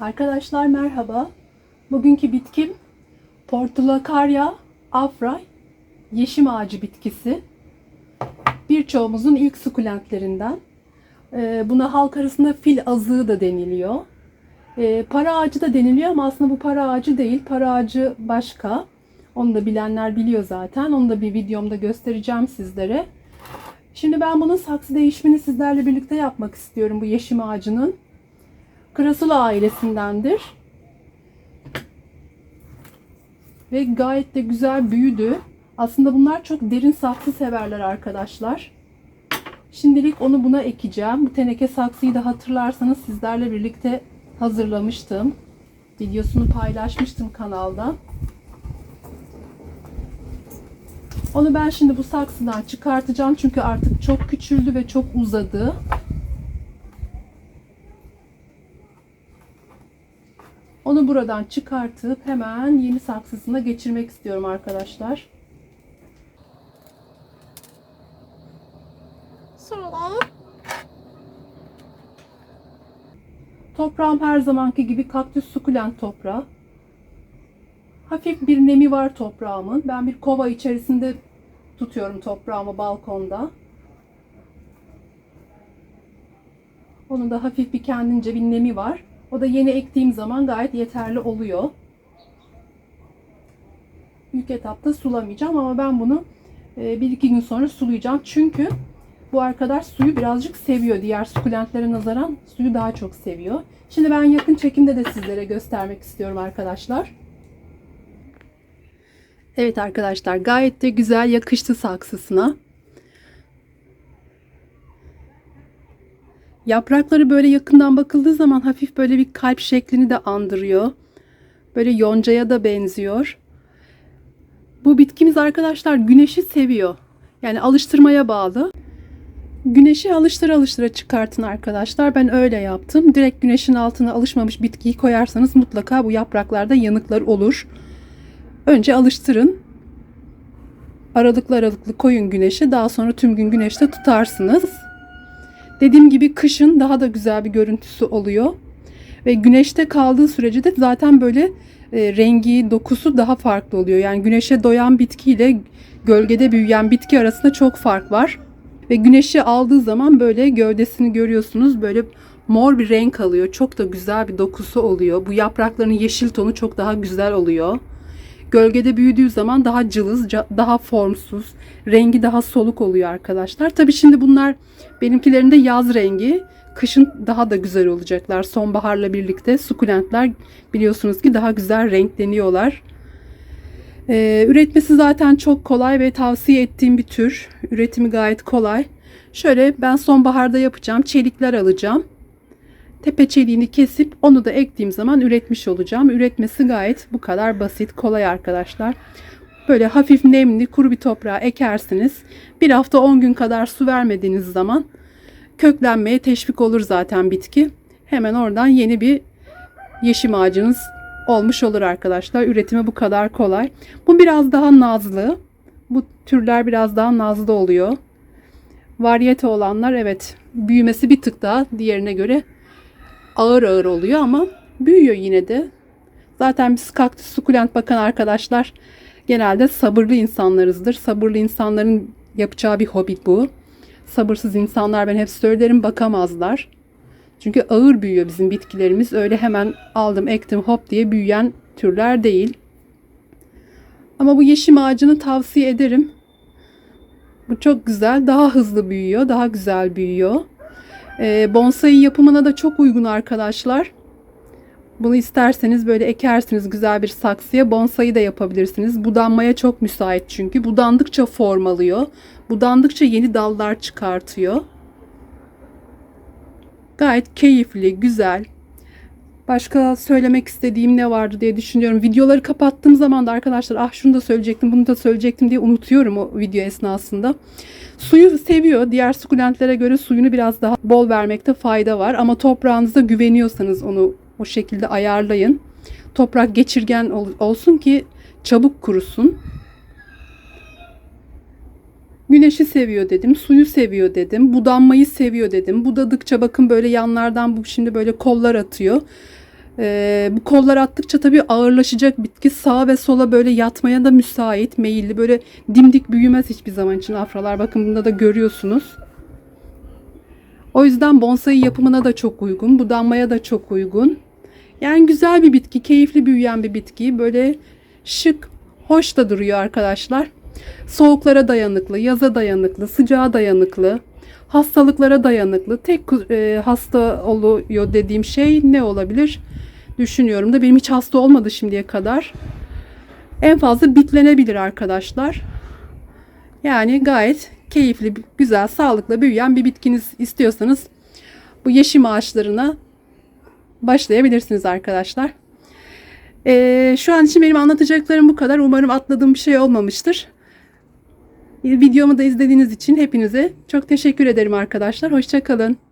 Arkadaşlar merhaba. Bugünkü bitkim Portulacarya afra yeşim ağacı bitkisi. Birçoğumuzun ilk sukulentlerinden. Ee, Buna halk arasında fil azığı da deniliyor. Ee, Para ağacı da deniliyor ama aslında bu para ağacı değil. Para ağacı başka. Onu da bilenler biliyor zaten. Onu da bir videomda göstereceğim sizlere. Şimdi ben bunun saksı değişimini sizlerle birlikte yapmak istiyorum bu yeşim ağacının. Krasula ailesindendir. Ve gayet de güzel büyüdü. Aslında bunlar çok derin saksı severler arkadaşlar. Şimdilik onu buna ekeceğim. Bu teneke saksıyı da hatırlarsanız sizlerle birlikte hazırlamıştım. Videosunu paylaşmıştım kanalda. Onu ben şimdi bu saksıdan çıkartacağım çünkü artık çok küçüldü ve çok uzadı. Onu buradan çıkartıp hemen yeni saksısına geçirmek istiyorum arkadaşlar. Şöyle. Toprağım her zamanki gibi kaktüs sukulent toprağı. Hafif bir nemi var toprağımın. Ben bir kova içerisinde tutuyorum toprağımı balkonda. Onun da hafif bir kendince bir nemi var. O da yeni ektiğim zaman gayet yeterli oluyor. İlk etapta sulamayacağım ama ben bunu e, bir iki gün sonra sulayacağım. Çünkü bu arkadaş suyu birazcık seviyor. Diğer sukulentlere nazaran suyu daha çok seviyor. Şimdi ben yakın çekimde de sizlere göstermek istiyorum arkadaşlar. Evet arkadaşlar gayet de güzel yakıştı saksısına. Yaprakları böyle yakından bakıldığı zaman hafif böyle bir kalp şeklini de andırıyor. Böyle yoncaya da benziyor. Bu bitkimiz arkadaşlar güneşi seviyor. Yani alıştırmaya bağlı. Güneşi alıştıra alıştıra çıkartın arkadaşlar. Ben öyle yaptım. Direkt güneşin altına alışmamış bitkiyi koyarsanız mutlaka bu yapraklarda yanıklar olur. Önce alıştırın. Aralıklı aralıklı koyun güneşe. Daha sonra tüm gün güneşte tutarsınız. Dediğim gibi kışın daha da güzel bir görüntüsü oluyor. Ve güneşte kaldığı sürece de zaten böyle e, rengi, dokusu daha farklı oluyor. Yani güneşe doyan bitkiyle gölgede büyüyen bitki arasında çok fark var. Ve güneşi aldığı zaman böyle gövdesini görüyorsunuz. Böyle mor bir renk alıyor. Çok da güzel bir dokusu oluyor. Bu yaprakların yeşil tonu çok daha güzel oluyor. Gölgede büyüdüğü zaman daha cılız, daha formsuz, rengi daha soluk oluyor arkadaşlar. Tabii şimdi bunlar benimkilerinde yaz rengi. Kışın daha da güzel olacaklar. Sonbaharla birlikte sukulentler biliyorsunuz ki daha güzel renkleniyorlar. Ee, üretmesi zaten çok kolay ve tavsiye ettiğim bir tür. Üretimi gayet kolay. Şöyle ben sonbaharda yapacağım. Çelikler alacağım. Tepe çeliğini kesip onu da ektiğim zaman üretmiş olacağım. Üretmesi gayet bu kadar basit, kolay arkadaşlar. Böyle hafif nemli, kuru bir toprağa ekersiniz. Bir hafta 10 gün kadar su vermediğiniz zaman köklenmeye teşvik olur zaten bitki. Hemen oradan yeni bir yeşim ağacınız olmuş olur arkadaşlar. Üretimi bu kadar kolay. Bu biraz daha nazlı. Bu türler biraz daha nazlı oluyor. Varyete olanlar evet büyümesi bir tık daha diğerine göre ağır ağır oluyor ama büyüyor yine de. Zaten biz kaktüs sukulent bakan arkadaşlar genelde sabırlı insanlarızdır. Sabırlı insanların yapacağı bir hobi bu. Sabırsız insanlar ben hep söylerim bakamazlar. Çünkü ağır büyüyor bizim bitkilerimiz. Öyle hemen aldım ektim hop diye büyüyen türler değil. Ama bu yeşim ağacını tavsiye ederim. Bu çok güzel. Daha hızlı büyüyor. Daha güzel büyüyor. Ee, bonsai yapımına da çok uygun arkadaşlar. Bunu isterseniz böyle ekersiniz güzel bir saksıya bonsai de yapabilirsiniz. Budanmaya çok müsait çünkü. Budandıkça form alıyor. Budandıkça yeni dallar çıkartıyor. Gayet keyifli, güzel. Başka söylemek istediğim ne vardı diye düşünüyorum. Videoları kapattığım zaman da arkadaşlar ah şunu da söyleyecektim, bunu da söyleyecektim diye unutuyorum o video esnasında. Suyu seviyor. Diğer sukulentlere göre suyunu biraz daha bol vermekte fayda var. Ama toprağınıza güveniyorsanız onu o şekilde ayarlayın. Toprak geçirgen ol- olsun ki çabuk kurusun. Güneşi seviyor dedim, suyu seviyor dedim, budanmayı seviyor dedim. Budadıkça bakın böyle yanlardan bu şimdi böyle kollar atıyor. Ee, bu kollar attıkça tabii ağırlaşacak bitki sağa ve sola böyle yatmaya da müsait, meyilli. Böyle dimdik büyümez hiçbir zaman için afralar. Bakın bunda da görüyorsunuz. O yüzden bonsai yapımına da çok uygun, budanmaya da çok uygun. Yani güzel bir bitki, keyifli büyüyen bir bitki. Böyle şık, hoş da duruyor arkadaşlar. Soğuklara dayanıklı, yaza dayanıklı, sıcağa dayanıklı, hastalıklara dayanıklı. Tek e, hasta oluyor dediğim şey ne olabilir? Düşünüyorum da benim hiç hasta olmadı şimdiye kadar. En fazla bitlenebilir arkadaşlar. Yani gayet keyifli, güzel, sağlıklı büyüyen bir bitkiniz istiyorsanız bu yeşim ağaçlarına başlayabilirsiniz arkadaşlar. Ee, şu an için benim anlatacaklarım bu kadar. Umarım atladığım bir şey olmamıştır. Videomu da izlediğiniz için hepinize çok teşekkür ederim arkadaşlar. Hoşçakalın.